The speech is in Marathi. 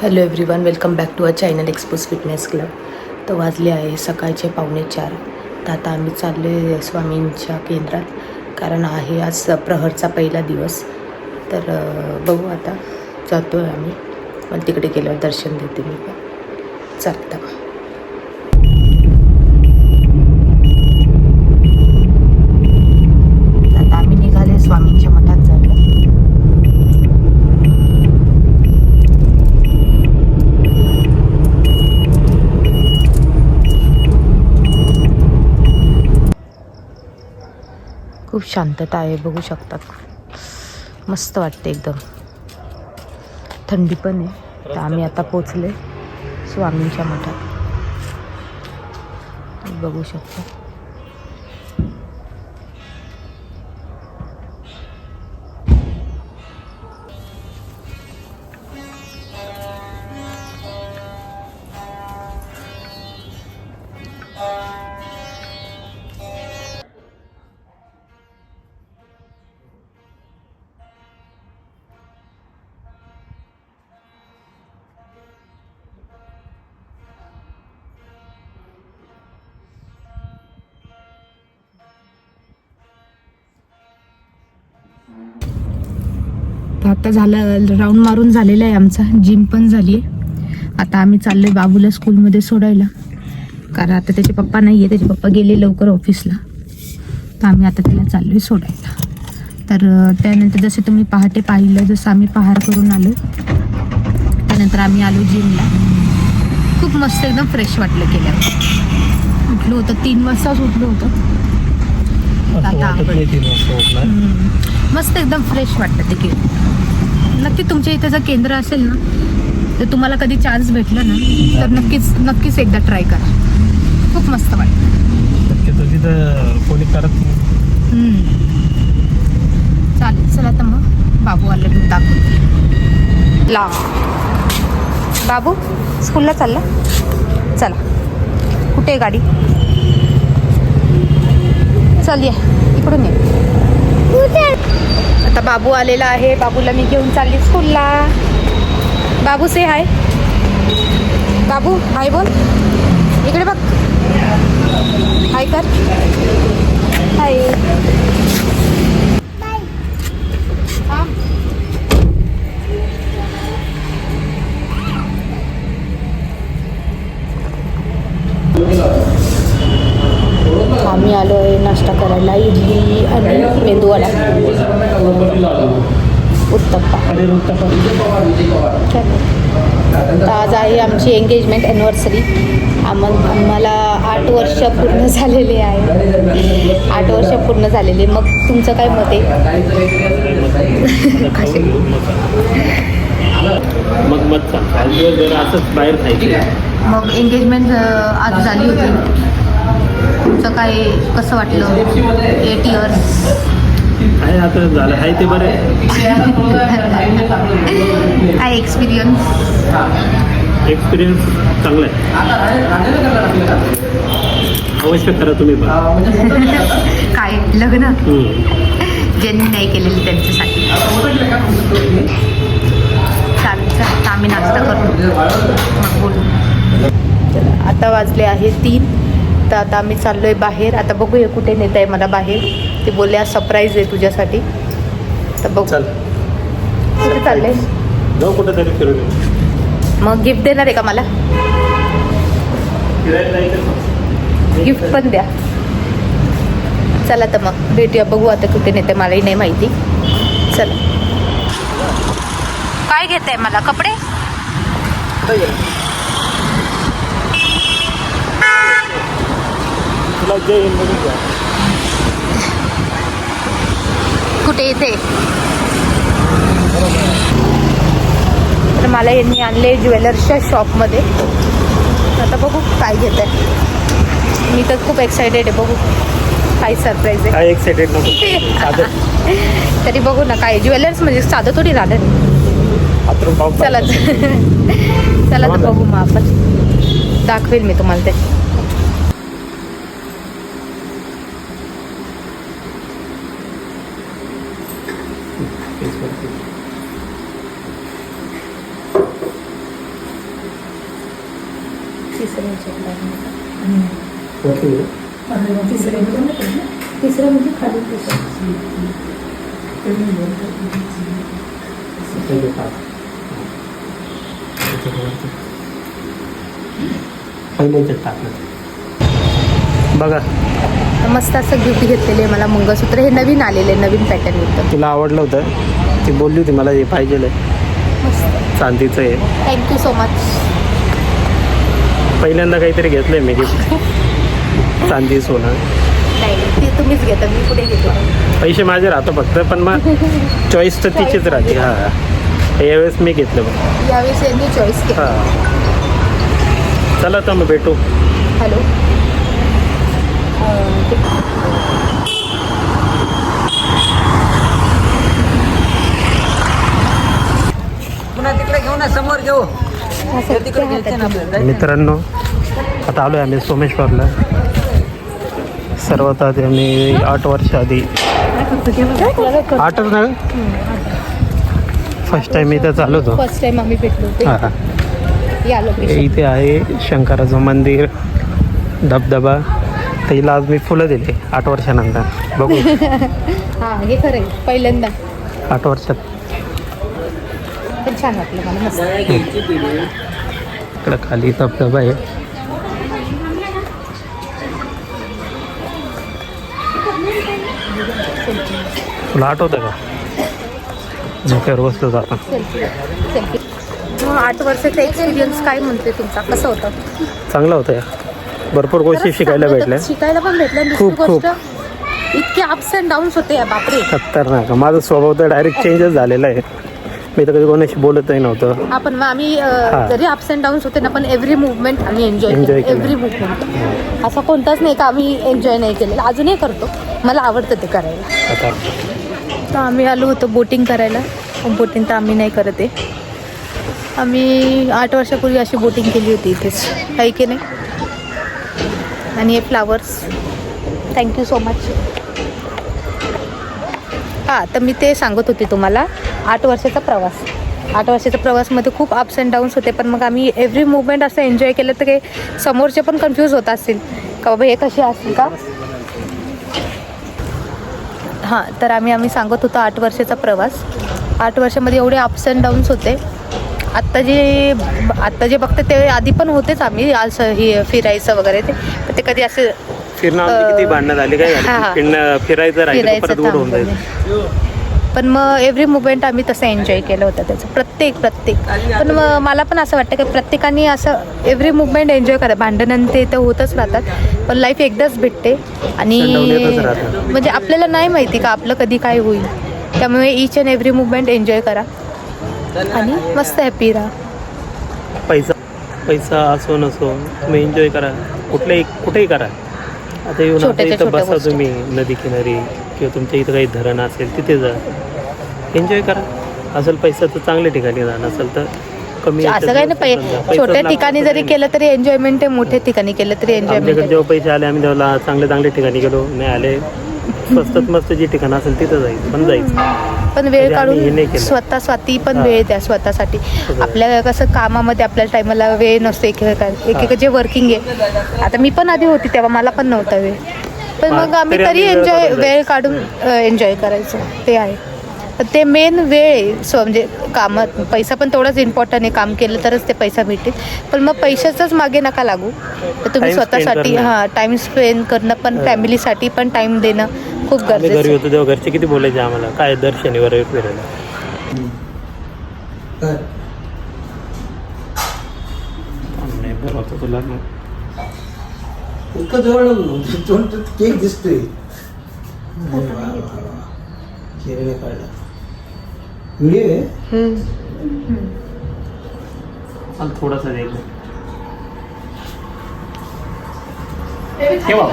Hello everyone welcome back to a channel Expose Fitness Club तर वाजले आहे सकाळचे पावणे चार. तर आता आम्ही चाललो आहे स्वामींच्या केंद्रात कारण आहे आज प्रहरचा पहिला दिवस. तर बघू आता जातो आहे आम्ही. पण तिकडे गेल्यावर दर्शन देते मी पण. चालतं आता आम्ही निघाले स्वामींच्या मठात जायला खूप शांतता आहे बघू शकतात मस्त वाटते एकदम. थंडी पण आहे. तर आम्ही आता पोचले स्वामींच्या मठात. बघू शकता. आता झालं राऊंड मारून झालेला आहे आमचा. जिम पण झाली आहे आता आम्ही चाललोय बाबूला स्कूलमध्ये सोडायला. कारण आता त्याचे पप्पा नाही आहे त्याचे पप्पा गेले लवकर ऑफिसला तर आम्ही आता त्याला चाललोय सोडायला. तर त्यानंतर जसे तुम्ही पहाटे पाहिलं जसं आम्ही पहार करून आलो त्यानंतर आम्ही आलो जिमला खूप मस्त एकदम फ्रेश वाटलं केल्यावर. उठलो होतं तीन वाजताच उठलो होतं. असं मस्त एकदम फ्रेश वाटतं ते केंद्र नक्की तुमच्या इथे जर केंद्र असेल ना तर तुम्हाला कधी चान्स भेटला ना तर नक्कीच नक्कीच एकदा ट्राय करा. खूप मस्त वाटतं. चालेल चला तर मग. बाबू आलं की दाखवते. ला. बाबू स्कूलला चालला? चला. कुठे गाडी? चल ये. इकडून ये. बाबू आलेला आहे. बाबूला मी घेऊन चालली स्कूलला. बाबू से हाय बाबू हाय बोल. इकडे बघ. हाय कर. हाय आम्ही आलो आहे नाश्ता करायला इडली आणि मेंदूवाला तर आज आहे आमची एंगेजमेंट ॲनिव्हर्सरी आम आम्हाला आठ वर्ष पूर्ण झालेले आहे. आठ वर्ष पूर्ण झालेले. मग तुमचं काय मत आहे? मग मग मत असंच बाहेर मग एंगेजमेंट आज झाली होती. तुमचं काय कसं वाटलं? एट इयर्स आहे आता झालं. आहे ते बरं आहे. काय एक्सपिरियन्स एक्सपिरियन्स चांगला आहे. अवश्य करा तुम्ही पण. काय? लग्न. ज्यांनी नाही केलेलं त्यांच्यासाठी. आम्ही नाश्ता करतो. बोलू. आता वाजले आहे तीन. तर आता आम्ही चाललो आहे बाहेर. आता बघूया कुठे नेत आहे मला बाहेर. ते बोलले आज सरप्राईज आहे तुझ्यासाठी. तर बघू. चल. कुठे चालले? जाऊ फिरून येऊ. मग गिफ्ट देणार आहे का मला? फिरायला जायचं गिफ्ट पण द्या. चला तर मग भेटूया. बघू आता कुठे नेते मलाही नाही माहिती. चला. काय घेत आहे मला? कपडे? तुला जे येईल बघून घ्या. कुठे येते तर मला यांनी आणले ज्वेलर्सच्या शॉपमध्ये. आता बघू काय घेत आहे मी तर खूप एक्सायटेड आहे बघू. काय सरप्राईज आहे. काय एक्साइटेड नको. साधं. तरी बघू ना काय ज्वेलर्स म्हणजे साधं थोडी पाहून चला चला तर बघू मग आपण. दाखवेल मी तुम्हाला ते. तेच करते तिसरे तिसरं म्हणजे खाली पहिल्याच्यात टाकलं बघा. मस्त असं गिफ्ट घेतलेलं आहे मला मंगळसूत्र. हे नवीन आलेलं आहे नवीन पॅटर्न होतं. तिला आवडलं होतं? ती बोलली होती मला हे पाहिजे चांदीचं आहे. थँक्यू सो मच पहिल्यांदा काहीतरी घेतलंय मी गिफ्ट चांदी सोनं. नाही ते तुम्हीच घेता मी पुढे घेतो. पैसे माझे राहतो फक्त पण मग चॉईस तर तिचीच राहते. हा. यावेळेस मी घेतलं मग यावेळेस यांनी चॉईस केलं. हा. चला तर मग भेटू. हॅलो पुन्हा तिकडे घेऊ ना समोर घेऊ तिकडे घ्यायचे ना आपल्याला मित्रांनो आता आलो आहे आम्ही सोमेश्वरला. सर्वात आधी आम्ही आठ वर्ष आधी. आठच ना फर्स्ट टाइम इथं चालू होतो. फर्स्ट टाइम आम्ही भेटलो होतो. हा या लोकेशन इथे आहे शंकराचं मंदिर धबधबा. तिला आज मी फुलं दिली आठ वर्षानंतर. बघू. हा हे खरं आहे. पहिल्यांदा. आठ वर्षात. पण छान वाटलं मला. मस्त. इकडं खाली धबधबा आहे. तुला आठवतं का? झोक्यावर बसलो सेल्फी. सेल्फी. मग आठ वर्षाचा एक्सपिरियन्स काय म्हणते तुमचा? कसं होतं? चांगलं होतं या. भरपूर गोष्टी खरंच शिकायला. भेटल्या. शिकायला पण भेटल्या. दुसरी खूप, खूप. गोष्ट इतके अप्स अँड डाऊन्स होते या बापरे. खतरनाक. माझा स्वभाव तर डायरेक्ट चेंजच झालेला आहे. मी तर कधी कोणाशी बोलतही नव्हतं. आपण मग आम्ही अ. जरी अप्स अँड डाऊन्स होते ना पण एव्हरी मुवमेंट आम्ही एन्जॉय Enjoy केलं. केलं. एव्हरी मुवमेंट असा कोणताच नाही का आम्ही एन्जॉय नाही केलेला. अजूनही करतो. मला आवडतं ते करायला. आता. तर आम्ही आलो होतो बोटिंग करायला. बोटिंग तर आम्ही नाही करत आहे. आम्ही आठ वर्षापूर्वी अशी बोटिंग केली होती इथेच. आहे की नाही? आणि हे फ्लावर्स थँक्यू सो मच हां तर मी ते सांगत होते तुम्हाला. आठ वर्षाचा प्रवास. आठ वर्षाच्या प्रवासमध्ये खूप अप्स अँड डाऊन्स होते पण मग आम्ही एव्हरी मुवमेंट असं एन्जॉय केलं तर काही समोरचे पण कन्फ्यूज होत असतील. का बाबा हे कसे असतील का? हां तर आम्ही आम्ही सांगत होतो आठ वर्षाचा प्रवास. आठ वर्षामध्ये एवढे अप्स अँड डाऊन्स होते. आत्ता जे आत्ता जे बघते ते आधी पण होतेच आम्ही आज हे फिरायचं वगैरे ते ते कधी असे फिरणं आमची किती भांडणं झाली काय. फिरणं फिरायचं. पण मग एव्हरी मुवमेंट आम्ही तसं एन्जॉय केलं होतं त्याचं. प्रत्येक प्रत्येक. पण मग मला पण असं वाटतं की प्रत्येकाने असं एव्हरी मुवमेंट एन्जॉय करा. भांडण ते तर होतच राहतात. पण लाईफ एकदाच भेटते. आणि. म्हणजे आपल्याला नाही माहिती का आपलं कधी काय होईल. त्यामुळे each and every movement enjoy करा. आणि मस्त हॅपी राहा पैसा पैसा असो नसो तुम्ही एन्जॉय करा. कुठल्याही कुठेही करा. आता येऊन इथं बसा. तुम्ही नदी किनारी किंवा तुमच्या इथं काही धरण असेल तिथे जा. एन्जॉय करा. असेल पैसा तर चांगल्या ठिकाणी जा नसेल तर कमी असं काही नाही छोट्या ठिकाणी जरी केलं तरी एन्जॉयमेंट आहे मोठ्या ठिकाणी केलं तरी एन्जॉयमेंट जेव्हा पैसे आले आम्ही तेव्हा चांगल्या चांगल्या ठिकाणी गेलो नाही आले. स्वस्तात मस्त जी ठिकाण असेल तिथं जायचं पण जायचं. पण वेळ म्हणजे काढून. स्वतः स्वाती पण. वेळ द्या स्वतःसाठी. आपल्या कसं कामामध्ये आपल्या टायमाला वेळ नसतो एक एक जे वर्किंग आहे. आता मी पण आधी होती तेव्हा मला पण नव्हता वेळ. पण मग आम्ही तरी एन्जॉय वेळ काढून एन्जॉय करायचं. ते आहे. ते मेन वेळ आहे. स्व म्हणजे कामात पैसा पण तेवढाच इम्पॉर्टंट आहे. काम केलं तरच ते पैसा भेटेल. पण मग पैशाचंच मागे नका लागू. तर तुम्ही स्वतःसाठी. हां टाइम स्पेंड करणं पण फॅमिलीसाठी पण टाइम देणं. खूप आम्ही गरजेचं घरी आहे. होतो तेव्हा घरचे किती बोलायचे आम्हाला? काय दर शनिवार फिरायला? नाही बरं होतं तुला. मग. इतकं जवळ दोन केक दिसतोय. अरे वा, वा, वा. चेहऱ्याने कळलं व्हिडिओ आहे? चाल थोडासा ठेवा.